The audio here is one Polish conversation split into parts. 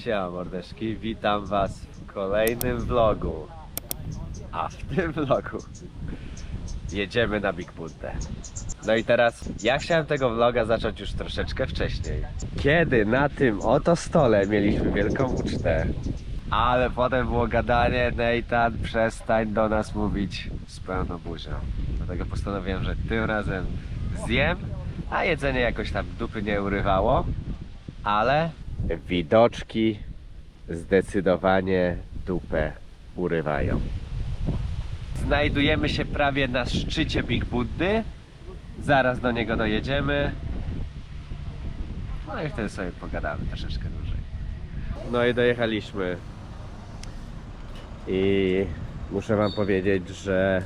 Siema mordeczki, witam was w kolejnym vlogu. A w tym vlogu jedziemy na Big Buddę. No i teraz ja chciałem tego vloga zacząć już troszeczkę wcześniej. Kiedy na tym oto stole mieliśmy wielką ucztę. Ale potem było gadanie, Nathan przestań do nas mówić z pełną buzią. Dlatego postanowiłem, że tym razem zjem, a jedzenie jakoś tam dupy nie urywało. Ale widoczki zdecydowanie dupę urywają. Znajdujemy się prawie na szczycie Big Buddy. Zaraz do niego dojedziemy. No i wtedy sobie pogadamy troszeczkę dłużej. No i dojechaliśmy. I muszę wam powiedzieć, że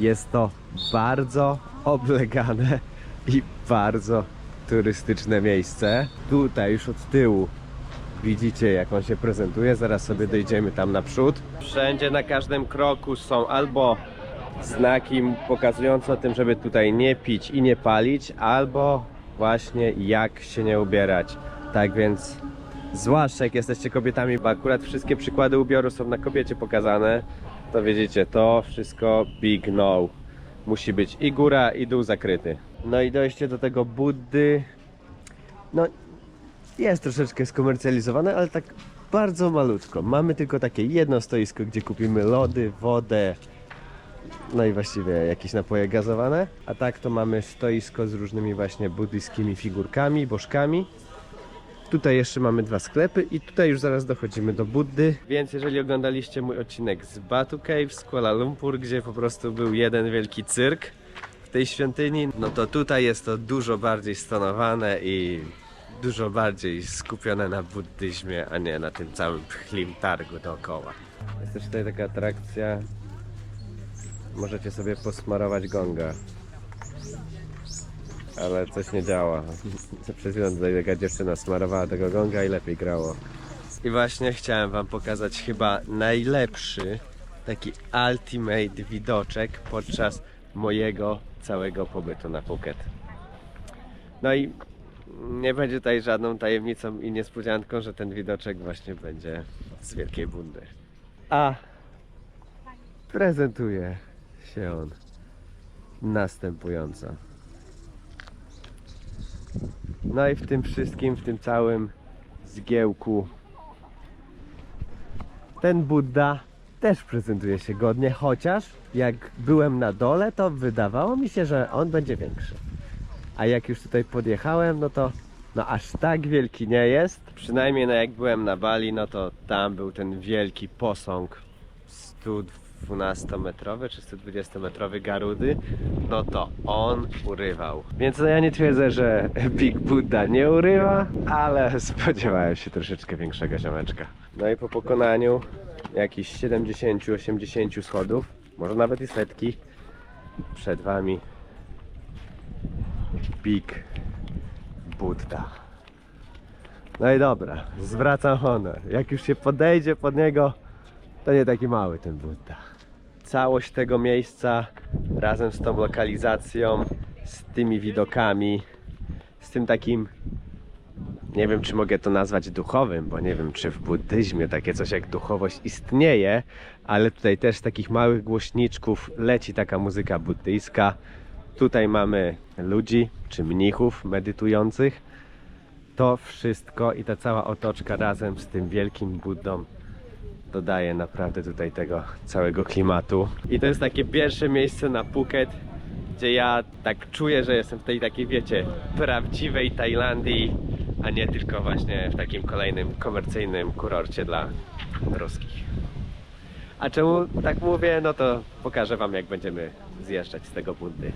jest to bardzo oblegane i bardzo turystyczne miejsce. Tutaj już od tyłu widzicie jak on się prezentuje, zaraz sobie dojdziemy tam naprzód. Wszędzie na każdym kroku są albo znaki pokazujące o tym, żeby tutaj nie pić i nie palić, albo właśnie jak się nie ubierać. Tak więc zwłaszcza jak jesteście kobietami, bo akurat wszystkie przykłady ubioru są na kobiecie pokazane, to wiedzicie, to wszystko big no. Musi być i góra, i dół zakryty. No i dojście do tego Buddy, no jest troszeczkę skomercjalizowane, ale tak bardzo malutko. Mamy tylko takie jedno stoisko, gdzie kupimy lody, wodę, no i właściwie jakieś napoje gazowane. A tak to mamy stoisko z różnymi właśnie buddyjskimi figurkami, bożkami. Tutaj jeszcze mamy dwa sklepy i tutaj już zaraz dochodzimy do Buddy. Więc jeżeli oglądaliście mój odcinek z Batu Cave z Kuala Lumpur, gdzie po prostu był jeden wielki cyrk tej świątyni, no to tutaj jest to dużo bardziej stonowane i dużo bardziej skupione na buddyzmie, a nie na tym całym pchlim targu dookoła. Jest też tutaj taka atrakcja, możecie sobie posmarować gonga. Ale coś nie działa. Przez chwilę tutaj taka dziewczyna smarowała tego gonga i lepiej grało. I właśnie chciałem wam pokazać chyba najlepszy taki ultimate widoczek podczas mojego całego pobytu na Phuket. No i nie będzie tutaj żadną tajemnicą i niespodzianką, że ten widoczek właśnie będzie z Wielkiej Bundy. A prezentuje się on następująco. No i w tym wszystkim, w tym całym zgiełku ten Buddha też prezentuje się godnie, chociaż jak byłem na dole, to wydawało mi się, że on będzie większy. A jak już tutaj podjechałem, no to no aż tak wielki nie jest. Przynajmniej no jak byłem na Bali, no to tam był ten wielki posąg 112-metrowy czy 120-metrowy Garudy, no to on urywał. Więc no ja nie twierdzę, że Big Buddha nie urywa, ale spodziewałem się troszeczkę większego ziomeczka. No i po pokonaniu jakichś 70-80 schodów, może nawet i setki, przed wami Big Buddha. No i dobra, zwracam honor. Jak już się podejdzie pod niego, to nie taki mały ten Buddha. Całość tego miejsca razem z tą lokalizacją, z tymi widokami, z tym takim nie wiem czy mogę to nazwać duchowym, bo nie wiem czy w buddyzmie takie coś jak duchowość istnieje, ale tutaj też z takich małych głośniczków leci taka muzyka buddyjska. Tutaj mamy ludzi czy mnichów medytujących. To wszystko i ta cała otoczka razem z tym wielkim Buddą dodaje naprawdę tutaj tego całego klimatu. I to jest takie pierwsze miejsce na Phuket, gdzie ja tak czuję, że jestem w tej takiej, wiecie, prawdziwej Tajlandii, a nie tylko właśnie w takim kolejnym komercyjnym kurorcie dla ruskich. A czemu tak mówię? No to pokażę wam jak będziemy zjeżdżać z tego Buddy.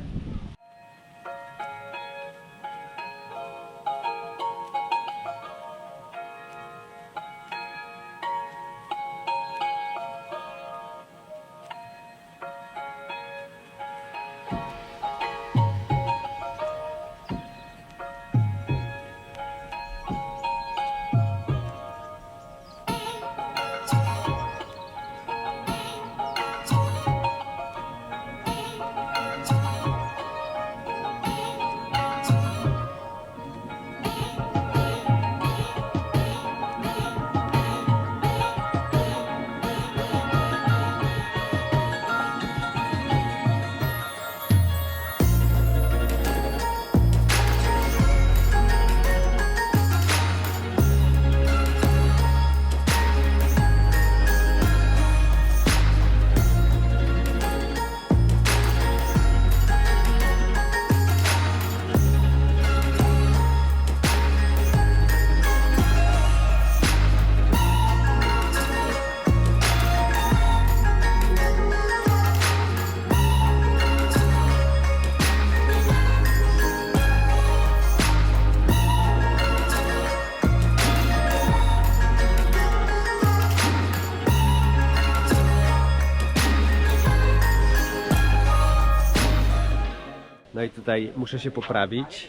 Tutaj muszę się poprawić.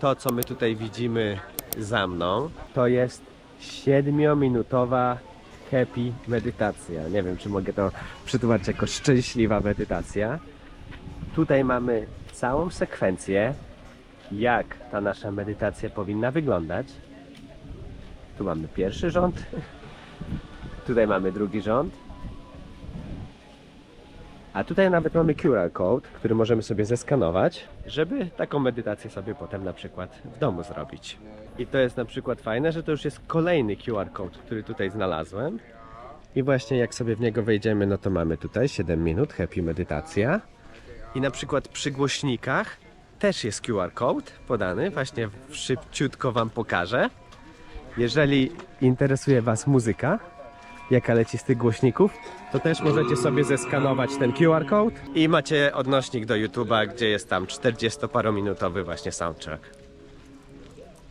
To, co my tutaj widzimy za mną, to jest 7-minutowa happy medytacja. Nie wiem, czy mogę to przetłumaczyć jako szczęśliwa medytacja. Tutaj mamy całą sekwencję, jak ta nasza medytacja powinna wyglądać. Tu mamy pierwszy rząd, tutaj mamy drugi rząd, a tutaj nawet mamy QR code, który możemy sobie zeskanować, żeby taką medytację sobie potem na przykład w domu zrobić. I to jest na przykład fajne, że to już jest kolejny QR code, który tutaj znalazłem. I właśnie jak sobie w niego wejdziemy, no to mamy tutaj 7 minut, happy medytacja. I na przykład przy głośnikach też jest QR code podany, właśnie szybciutko Wam pokażę. Jeżeli interesuje Was muzyka, jaka leci z tych głośników, to też możecie sobie zeskanować ten QR code i macie odnośnik do YouTube'a, gdzie jest tam 40-parominutowy właśnie soundtrack.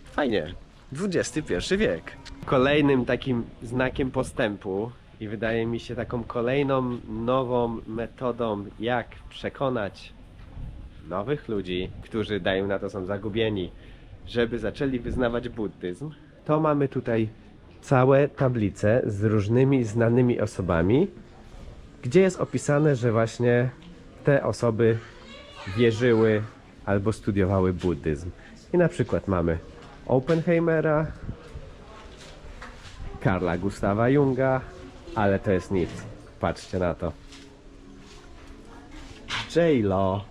Fajnie. XXI wiek. Kolejnym takim znakiem postępu i wydaje mi się taką kolejną nową metodą, jak przekonać nowych ludzi, którzy dają na to są zagubieni, żeby zaczęli wyznawać buddyzm, to mamy tutaj całe tablice z różnymi znanymi osobami, gdzie jest opisane, że właśnie te osoby wierzyły albo studiowały buddyzm. I na przykład mamy Oppenheimera, Karla Gustawa Junga, ale to jest nic. Patrzcie na to. J-Lo,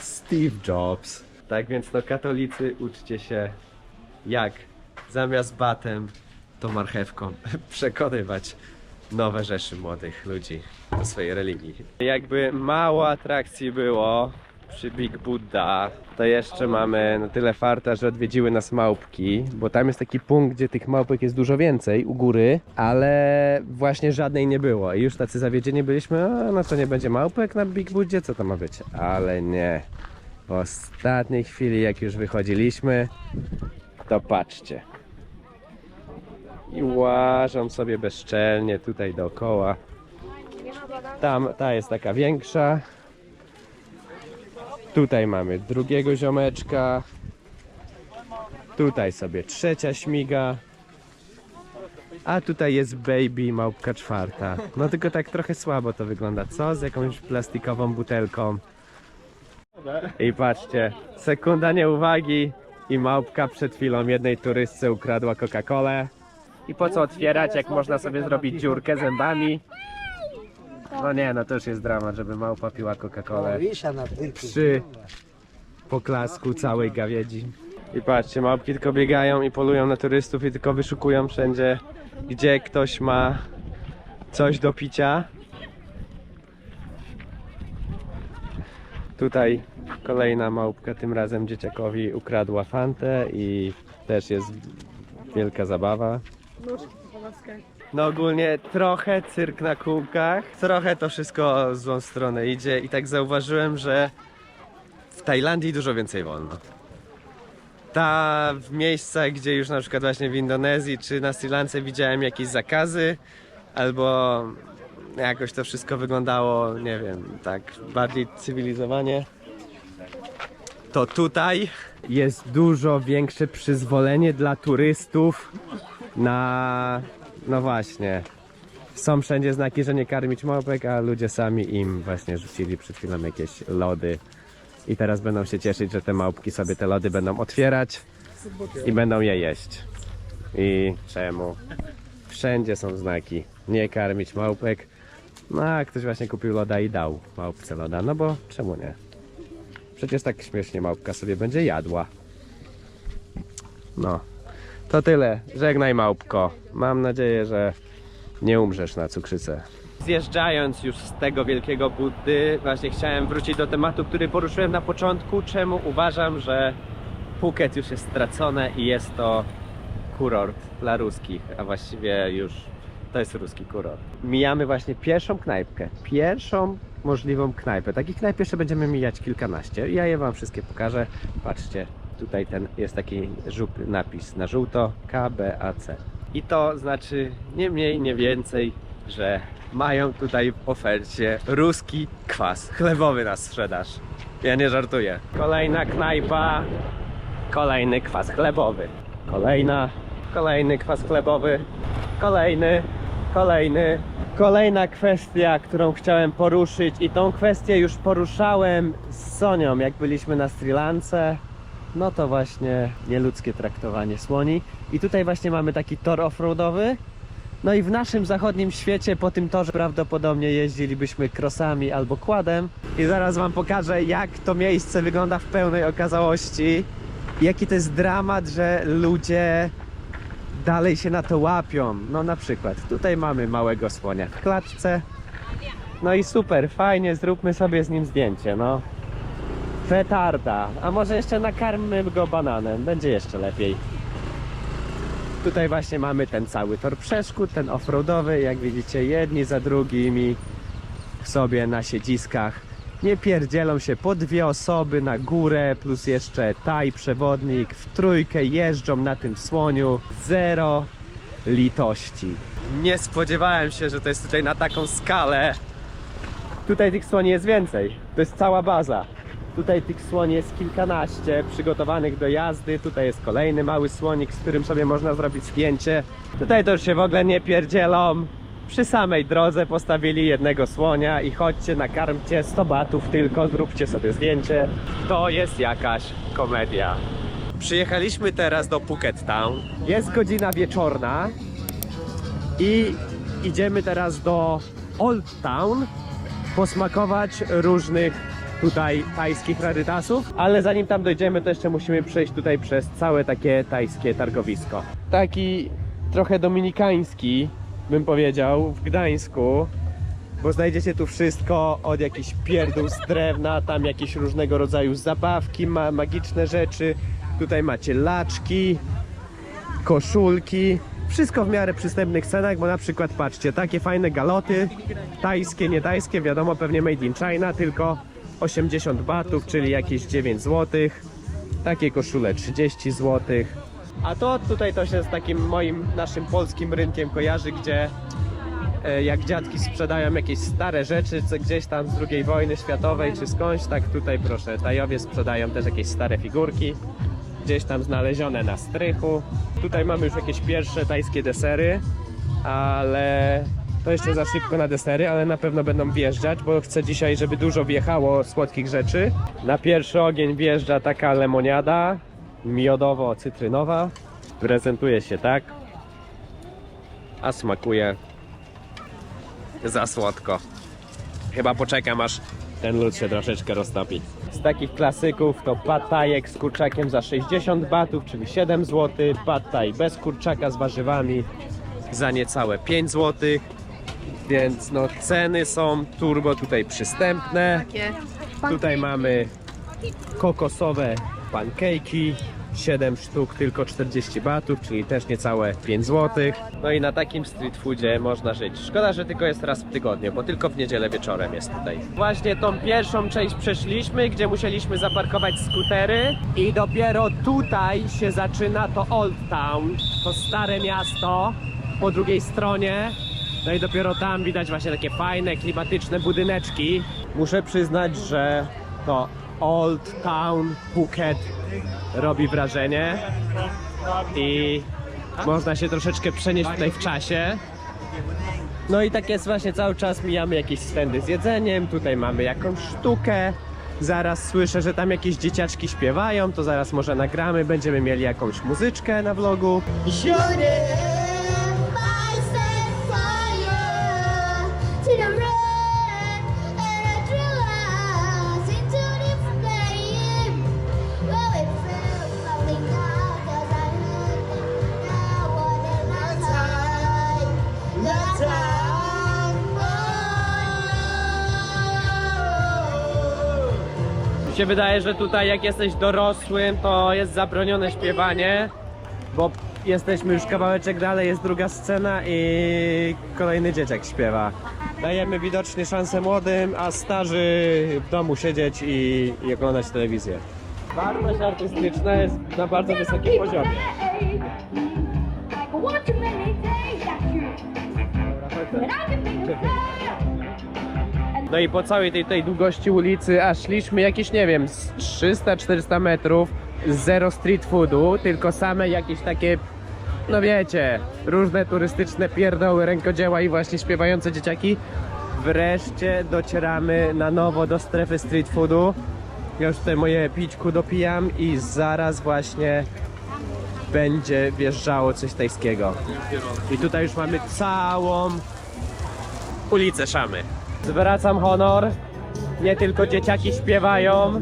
Steve Jobs. Tak więc no katolicy uczcie się jak zamiast batem to marchewką przekonywać nowe rzeszy młodych ludzi do swojej religii. Jakby mało atrakcji było przy Big Buddha, to jeszcze mamy na tyle farta, że odwiedziły nas małpki, bo tam jest taki punkt, gdzie tych małpek jest dużo więcej u góry, ale właśnie żadnej nie było. I już tacy zawiedzieni byliśmy, a no to nie będzie małpek na Big Buddzie, co to ma być? Ale nie. W ostatniej chwili, jak już wychodziliśmy, to patrzcie. I łażą sobie bezczelnie tutaj dookoła. Tam ta jest taka większa. Tutaj mamy drugiego ziomeczka. Tutaj sobie trzecia śmiga. A tutaj jest baby małpka czwarta. No tylko tak trochę słabo to wygląda. Co? Z jakąś plastikową butelką. I patrzcie, sekunda nieuwagi i małpka przed chwilą jednej turystce ukradła Coca-Colę. I po co otwierać, jak można sobie zrobić dziurkę zębami? No nie, no to już jest dramat, żeby małpa piła Coca-Colę przy poklasku całej gawiedzi. I patrzcie, małpki tylko biegają i polują na turystów i tylko wyszukują wszędzie, gdzie ktoś ma coś do picia. Tutaj kolejna małpka, tym razem dzieciakowi ukradła fantę i też jest wielka zabawa. No ogólnie trochę cyrk na kółkach, trochę to wszystko w złą stronę idzie i tak zauważyłem, że w Tajlandii dużo więcej wolno. Ta w miejscach, gdzie już na przykład właśnie w Indonezji czy na Sri Lance widziałem jakieś zakazy, albo jakoś to wszystko wyglądało, nie wiem, tak bardziej cywilizowanie, to tutaj jest dużo większe przyzwolenie dla turystów na, no właśnie, są wszędzie znaki, że nie karmić małpek, a ludzie sami im właśnie rzucili przed chwilą jakieś lody i teraz będą się cieszyć, że te małpki sobie te lody będą otwierać i będą je jeść. I czemu? Wszędzie są znaki, nie karmić małpek. No a ktoś właśnie kupił loda i dał małpce loda, no bo czemu nie? Przecież tak śmiesznie małpka sobie będzie jadła. No, to tyle. Żegnaj małpko. Mam nadzieję, że nie umrzesz na cukrzycę. Zjeżdżając już z tego wielkiego Buddy, właśnie chciałem wrócić do tematu, który poruszyłem na początku, czemu uważam, że Phuket już jest stracone i jest to kurort dla ruskich, a właściwie już to jest ruski kurort. Mijamy właśnie pierwszą knajpkę, pierwszą możliwą knajpę. Takich knajp jeszcze będziemy mijać kilkanaście. Ja je wam wszystkie pokażę. Patrzcie, tutaj ten jest taki żółty napis na żółto KBAC. I to znaczy nie mniej, nie więcej że mają tutaj w ofercie ruski kwas chlebowy na sprzedaż. Ja nie żartuję. Kolejna knajpa, kolejny kwas chlebowy. Kolejna, kolejny kwas chlebowy, kolejny, kolejny. Kolejna kwestia, którą chciałem poruszyć i tą kwestię już poruszałem z Sonią, jak byliśmy na Sri Lance. No to właśnie nieludzkie traktowanie słoni. I tutaj właśnie mamy taki tor offroadowy. No i w naszym zachodnim świecie po tym torze prawdopodobnie jeździlibyśmy krosami albo kładem. I zaraz wam pokażę jak to miejsce wygląda w pełnej okazałości. Jaki to jest dramat, że ludzie dalej się na to łapią. No na przykład tutaj mamy małego słonia w klatce. No i super, fajnie, zróbmy sobie z nim zdjęcie, no. Petarda. A może jeszcze nakarmmy go bananem, będzie jeszcze lepiej. Tutaj właśnie mamy ten cały tor przeszkód, ten offroadowy, jak widzicie, jedni za drugimi sobie na siedziskach. Nie pierdzielą się po dwie osoby na górę, plus jeszcze taj przewodnik, w trójkę jeżdżą na tym słoniu. Zero litości. Nie spodziewałem się, że to jest tutaj na taką skalę. Tutaj tych słoni jest więcej. To jest cała baza. Tutaj tych słoni jest kilkanaście przygotowanych do jazdy. Tutaj jest kolejny mały słonik, z którym sobie można zrobić zdjęcie. Tutaj to już się w ogóle nie pierdzielą. Przy samej drodze postawili jednego słonia i chodźcie, nakarmcie 100 batów tylko, zróbcie sobie zdjęcie. To jest jakaś komedia. Przyjechaliśmy teraz do Phuket Town. Jest godzina wieczorna i idziemy teraz do Old Town posmakować różnych tutaj tajskich rarytasów, ale zanim tam dojdziemy, to jeszcze musimy przejść tutaj przez całe takie tajskie targowisko. Taki trochę dominikański, bym powiedział, w Gdańsku, bo znajdziecie tu wszystko od jakichś pierdół z drewna, tam jakieś różnego rodzaju zabawki, ma magiczne rzeczy. Tutaj macie laczki, koszulki. Wszystko w miarę przystępnych cenach, bo na przykład patrzcie, takie fajne galoty, tajskie, nie tajskie, wiadomo, pewnie made in China, tylko 80 batów, czyli jakieś 9 zł. Takie koszule 30 zł. A to tutaj to się z takim moim, naszym polskim rynkiem kojarzy, gdzie e, jak dziadki sprzedają jakieś stare rzeczy, co gdzieś tam z II wojny światowej czy skądś, tak tutaj proszę, Tajowie sprzedają też jakieś stare figurki, gdzieś tam znalezione na strychu. Tutaj mamy już jakieś pierwsze tajskie desery, ale to jeszcze za szybko na desery, ale na pewno będą wjeżdżać, bo chcę dzisiaj, żeby dużo wjechało słodkich rzeczy. Na pierwszy ogień wjeżdża taka lemoniada miodowo-cytrynowa. Prezentuje się tak, a smakuje za słodko. Chyba poczekam aż ten lód się troszeczkę roztopi. Z takich klasyków to pad thajek z kurczakiem za 60 batów, czyli 7 zł, pad thai bez kurczaka z warzywami za niecałe 5 zł. Więc no ceny są turbo tutaj przystępne. Takie Tutaj mamy kokosowe pancake'i, 7 sztuk tylko 40 batów, czyli też niecałe 5 zł. No i na takim street foodzie można żyć. Szkoda, że tylko jest raz w tygodniu, bo tylko w niedzielę wieczorem jest tutaj. Właśnie tą pierwszą część przeszliśmy, gdzie musieliśmy zaparkować skutery i dopiero tutaj się zaczyna to Old Town, to stare miasto po drugiej stronie. No i dopiero tam widać właśnie takie fajne, klimatyczne budyneczki. Muszę przyznać, że to Old Town Phuket robi wrażenie i można się troszeczkę przenieść tutaj w czasie. No i tak jest właśnie cały czas mijamy jakieś stędy z jedzeniem, tutaj mamy jakąś sztukę. Zaraz słyszę, że tam jakieś dzieciaczki śpiewają, to zaraz może nagramy, będziemy mieli jakąś muzyczkę na vlogu. Shouldn't się wydaje, że tutaj jak jesteś dorosłym, to jest zabronione śpiewanie, bo jesteśmy już kawałeczek dalej, jest druga scena i kolejny dzieciak śpiewa. Dajemy widocznie szansę młodym, a starzy w domu siedzieć i, i oglądać telewizję. Wartość artystyczna jest na bardzo wysokim poziomie. What you No i po całej tej, tej długości ulicy, aż szliśmy jakieś, nie wiem, z 300-400 metrów, zero street foodu, tylko same jakieś takie, no wiecie, różne turystyczne pierdoły, rękodzieła i właśnie śpiewające dzieciaki. Wreszcie docieramy na nowo do strefy street foodu. Ja już tutaj moje pićku dopijam i zaraz właśnie będzie wjeżdżało coś tajskiego. I tutaj już mamy całą ulicę Szamy. Zwracam honor. Nie tylko dzieciaki śpiewają.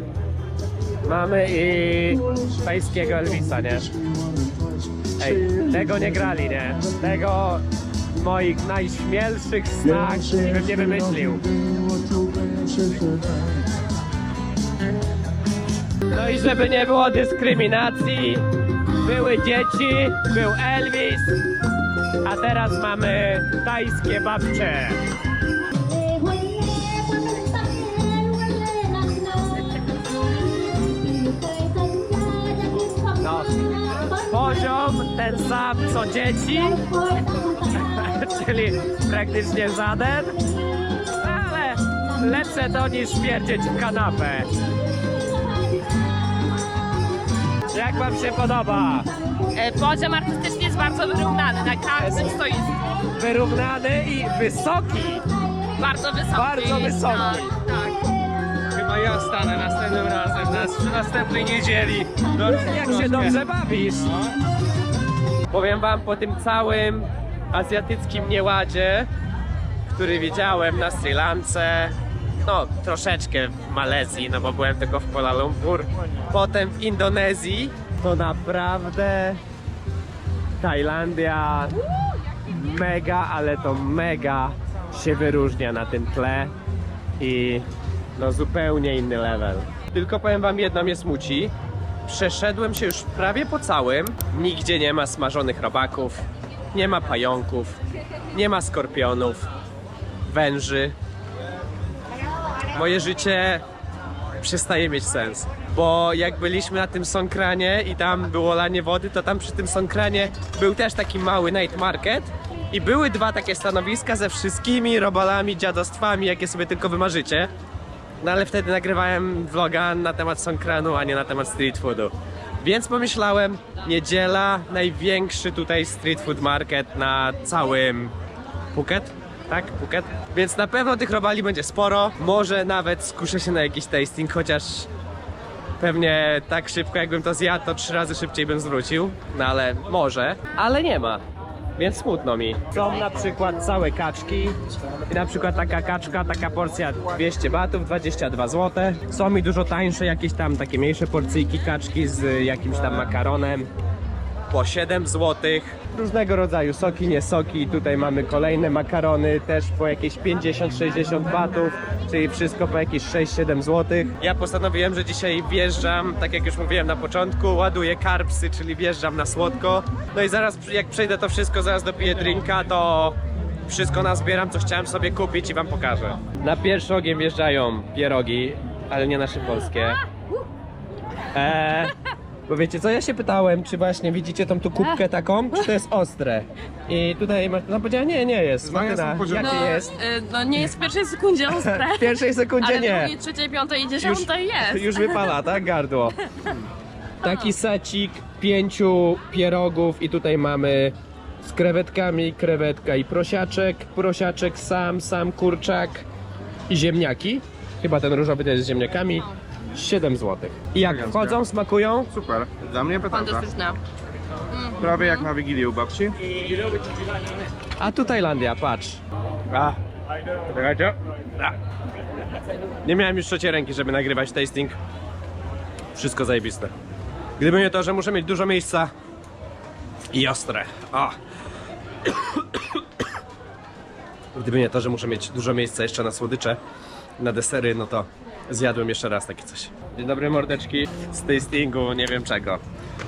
Mamy i tajskiego Elvisa, nie? Ej, tego nie grali, nie? Tego w moich najśmielszych snach bym nie wymyślił. No i żeby nie było dyskryminacji, były dzieci, był Elvis, a teraz mamy tajskie babcie. Poziom ten sam co dzieci, czyli praktycznie żaden, ale lepsze to niż śmierdzieć w kanapę. Jak wam się podoba? E, Poziom artystyczny jest bardzo wyrównany na każdym stoisku. Wyrównany i wysoki. Bardzo wysoki. Bardzo wysoki. Chyba ja stanę następnym razem, na, przy następnej niedzieli. No, Jak się dobrze bawisz? Powiem wam po tym całym azjatyckim nieładzie, który widziałem na Sri Lance, no troszeczkę w Malezji, no bo byłem tylko w Kuala Lumpur, potem w Indonezji, to naprawdę Tajlandia mega, ale to mega się wyróżnia na tym tle i no zupełnie inny level. Tylko powiem wam jedno mnie smuci. Przeszedłem się już prawie po całym. Nigdzie nie ma smażonych robaków, nie ma pająków, nie ma skorpionów, węży. Moje życie przestaje mieć sens. Bo jak byliśmy na tym Sąkranie i tam było lanie wody, to tam przy tym Sąkranie był też taki mały night market i były dwa takie stanowiska ze wszystkimi robalami, dziadostwami, jakie sobie tylko wymarzycie. No ale wtedy nagrywałem vloga na temat Sąkranu, a nie na temat street foodu. Więc pomyślałem, niedziela, największy tutaj street food market na całym Phuket, tak? Phuket. Więc na pewno tych robali będzie sporo. Może nawet skuszę się na jakiś tasting, chociaż pewnie tak szybko jakbym to zjadł, to trzy razy szybciej bym zwrócił. No ale może. Ale nie ma. Więc smutno mi. Są na przykład całe kaczki. I na przykład taka kaczka, taka porcja 200 batów, 22 zł. Są mi dużo tańsze jakieś tam takie mniejsze porcyjki kaczki z jakimś tam makaronem po 7 zł. Różnego rodzaju soki, nie soki. Tutaj mamy kolejne makarony też po jakieś 50-60 batów, czyli wszystko po jakieś 6-7 zł. Ja postanowiłem, że dzisiaj wjeżdżam, tak jak już mówiłem na początku, ładuję karpsy, czyli wjeżdżam na słodko. No i zaraz jak przejdę to wszystko, zaraz dopiję drinka, to wszystko nazbieram, co chciałem sobie kupić i wam pokażę. Na pierwszy ogień wjeżdżają pierogi, ale nie nasze polskie. Eee, bo wiecie co, ja się pytałem, czy właśnie widzicie tą tu kubkę taką, czy to jest ostre? I tutaj Martyna powiedziała, nie, nie jest. Martyna, jakie jest? e, no nie jest w pierwszej sekundzie ostre, W pierwszej sekundzie ale nie. drugiej, trzeciej, piątej i dziesiątej jest. Już wypala, tak? Gardło. Taki secik pięciu pierogów i tutaj mamy z krewetkami, krewetka i prosiaczek. Prosiaczek sam, sam kurczak i ziemniaki. Chyba ten różowy też z ziemniakami. 7 zł. I jak Elegancko. wchodzą, smakują? Super. Dla mnie petarda. Fantastyczna. Prawie jak na Wigilii u babci. A tu Tajlandia, patrz. A. Czekajcie. A. Nie miałem już trzeciej ręki, żeby nagrywać tasting. Wszystko zajebiste. Gdyby nie to, że muszę mieć dużo miejsca i ostre. O. Gdyby nie to, że muszę mieć dużo miejsca jeszcze na słodycze, na desery, no to zjadłem jeszcze raz takie coś. Dzień dobry mordeczki z tastingu, nie wiem czego.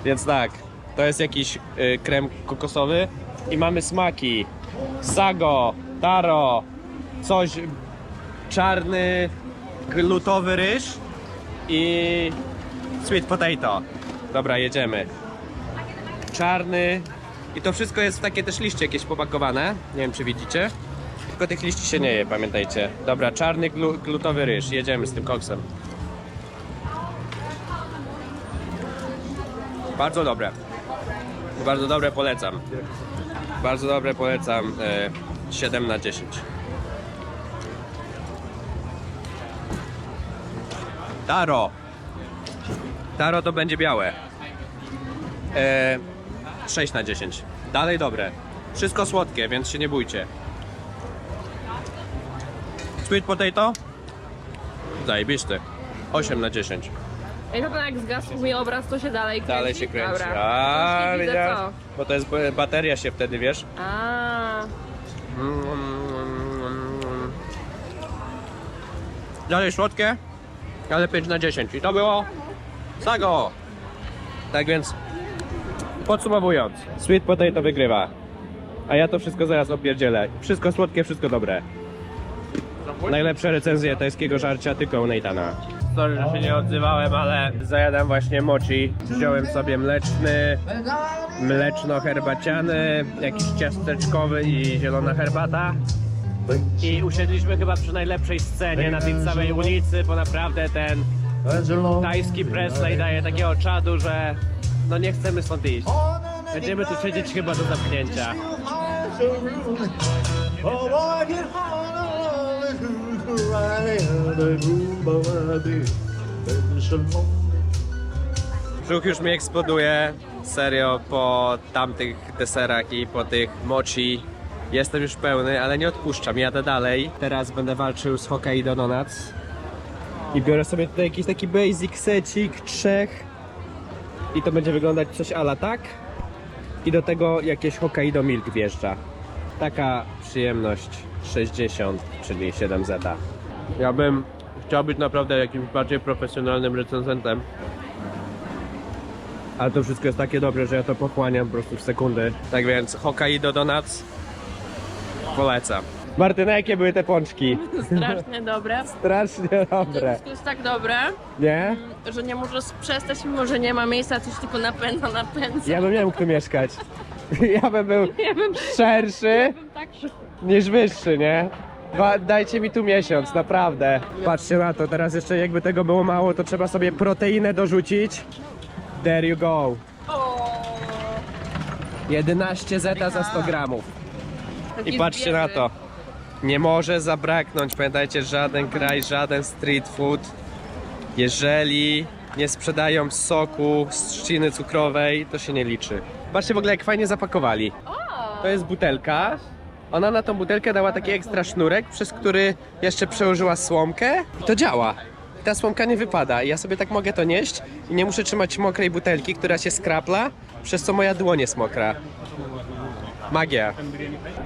Więc tak, to jest jakiś y, krem kokosowy i mamy smaki. Sago, taro, coś czarny, glutowy ryż i sweet potato. Dobra, jedziemy. Czarny i to wszystko jest w takie też liście jakieś popakowane. Nie wiem czy widzicie. Tylko tych liści się nie je, pamiętajcie. Dobra, czarny glu, glutowy ryż. Jedziemy z tym koksem. Bardzo dobre. Bardzo dobre, polecam. Bardzo dobre, polecam. E, 7 na 10. Taro. Taro to będzie białe. E, 6 na 10. Dalej dobre. Wszystko słodkie, więc się nie bójcie. Sweet potato? Zajebisty. 8 na 10. Ej, no to jak zgasł mi obraz, to się dalej kręci? Dalej się kręci. Dobra. A, To już nie widzę co. Bo to jest bateria się wtedy, wiesz? A, Dalej słodkie, ale 5 na 10. I to było Sago. Tak więc podsumowując, sweet potato wygrywa. A ja to wszystko zaraz opierdzielę. Wszystko słodkie, wszystko dobre. Najlepsze recenzje tajskiego żarcia tylko u Neitana. Sorry, że się nie odzywałem, ale zajadam właśnie mochi. Wziąłem sobie mleczny, mleczno-herbaciany, jakiś ciasteczkowy i zielona herbata. I usiedliśmy chyba przy najlepszej scenie na tej całej ulicy, bo naprawdę ten tajski Presley daje takiego czadu, że no nie chcemy stąd iść. Będziemy tu siedzieć chyba do zamknięcia. Brzuch już mi eksploduje, serio, po tamtych deserach i po tych mochi. Jestem już pełny, ale nie odpuszczam, jadę dalej. Teraz będę walczył z Hokkaido Donuts. I biorę sobie tutaj jakiś taki basic secik, trzech. I to będzie wyglądać coś ala tak. I do tego jakieś Hokkaido Milk wjeżdża. Taka przyjemność 60, czyli 7 zeta. Ja bym chciał być naprawdę jakimś bardziej profesjonalnym recenzentem. Ale to wszystko jest takie dobre, że ja to pochłaniam po prostu w sekundy. Tak więc Hokkaido Donuts polecam. Martyna, jakie były te pączki? strasznie dobre. Strasznie To dobre. wszystko jest tak dobre, Nie? że nie możesz przestać, mimo że nie ma miejsca, coś tylko napędza, napędza. Ja bym nie mógł tu mieszkać. Ja bym był Ja bym, szerszy bym tak niż wyższy, nie? Dajcie mi tu miesiąc, naprawdę. Patrzcie na to, teraz jeszcze jakby tego było mało, to trzeba sobie proteinę dorzucić. There you go. 11 zeta za 100 gramów. I patrzcie na to. Nie może zabraknąć, pamiętajcie, żaden kraj, żaden street food, jeżeli nie sprzedają soku z trzciny cukrowej, to się nie liczy. Patrzcie w ogóle jak fajnie zapakowali. To jest butelka. Ona na tą butelkę dała taki ekstra sznurek, przez który jeszcze przełożyła słomkę i to działa. I ta słomka nie wypada. I ja sobie tak mogę to nieść i nie muszę trzymać mokrej butelki, która się skrapla, przez co moja dłoń jest mokra. Magia.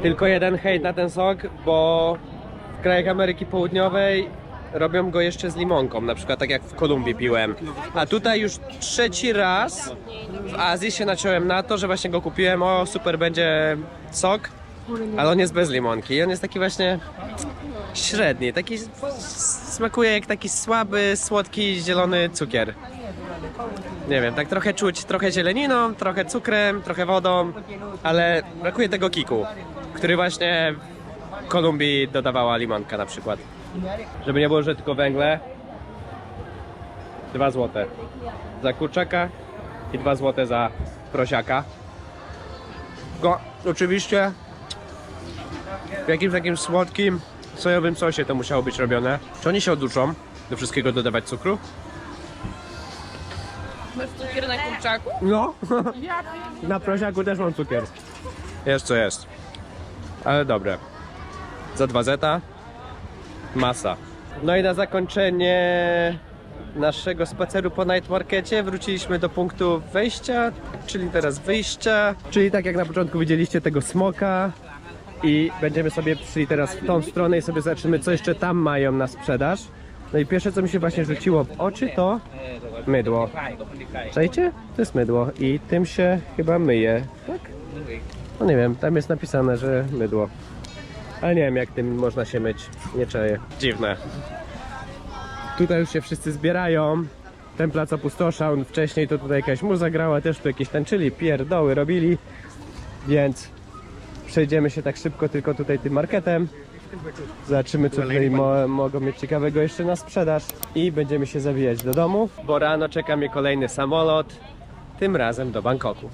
Tylko jeden hejt na ten sok, bo w krajach Ameryki Południowej robią go jeszcze z limonką, na przykład tak jak w Kolumbii piłem. A tutaj już trzeci raz w Azji się naciąłem na to, że właśnie go kupiłem, o super będzie sok, ale on jest bez limonki i on jest taki właśnie średni, taki smakuje jak taki słaby, słodki, zielony cukier. Nie wiem, tak trochę czuć, trochę zieleniną, trochę cukrem, trochę wodą, ale brakuje tego kiku, który właśnie w Kolumbii dodawała limonka na przykład. Żeby nie było, że tylko węgle. 2 złote za kurczaka i 2 złote za prosiaka. Go, oczywiście w jakimś takim słodkim, sojowym sosie to musiało być robione. Czy oni się oduczą do wszystkiego dodawać cukru? Masz cukier na kurczaku? No, na prosiaku też mam cukier. Jest co jest. Ale dobre. Za 2 zeta. Masa. No i na zakończenie naszego spaceru po night markecie wróciliśmy do punktu wejścia, czyli teraz wyjścia. Czyli tak jak na początku widzieliście tego smoka i będziemy sobie szli teraz w tą stronę i sobie zobaczymy co jeszcze tam mają na sprzedaż. No i pierwsze co mi się właśnie rzuciło w oczy to mydło. Czajcie? To jest mydło i tym się chyba myje, tak? No nie wiem, tam jest napisane, że mydło. Ale nie wiem jak tym można się myć, nie czaję. Dziwne. Tutaj już się wszyscy zbierają. Ten plac opustoszał, wcześniej to tutaj jakaś muza grała, też tu jakieś tańczyli, pierdoły robili. Więc przejdziemy się tak szybko tylko tutaj tym marketem Zobaczymy, co tutaj mo mogą mieć ciekawego jeszcze na sprzedaż. I będziemy się zawijać do domu, bo rano czeka mnie kolejny samolot, tym razem do Bangkoku.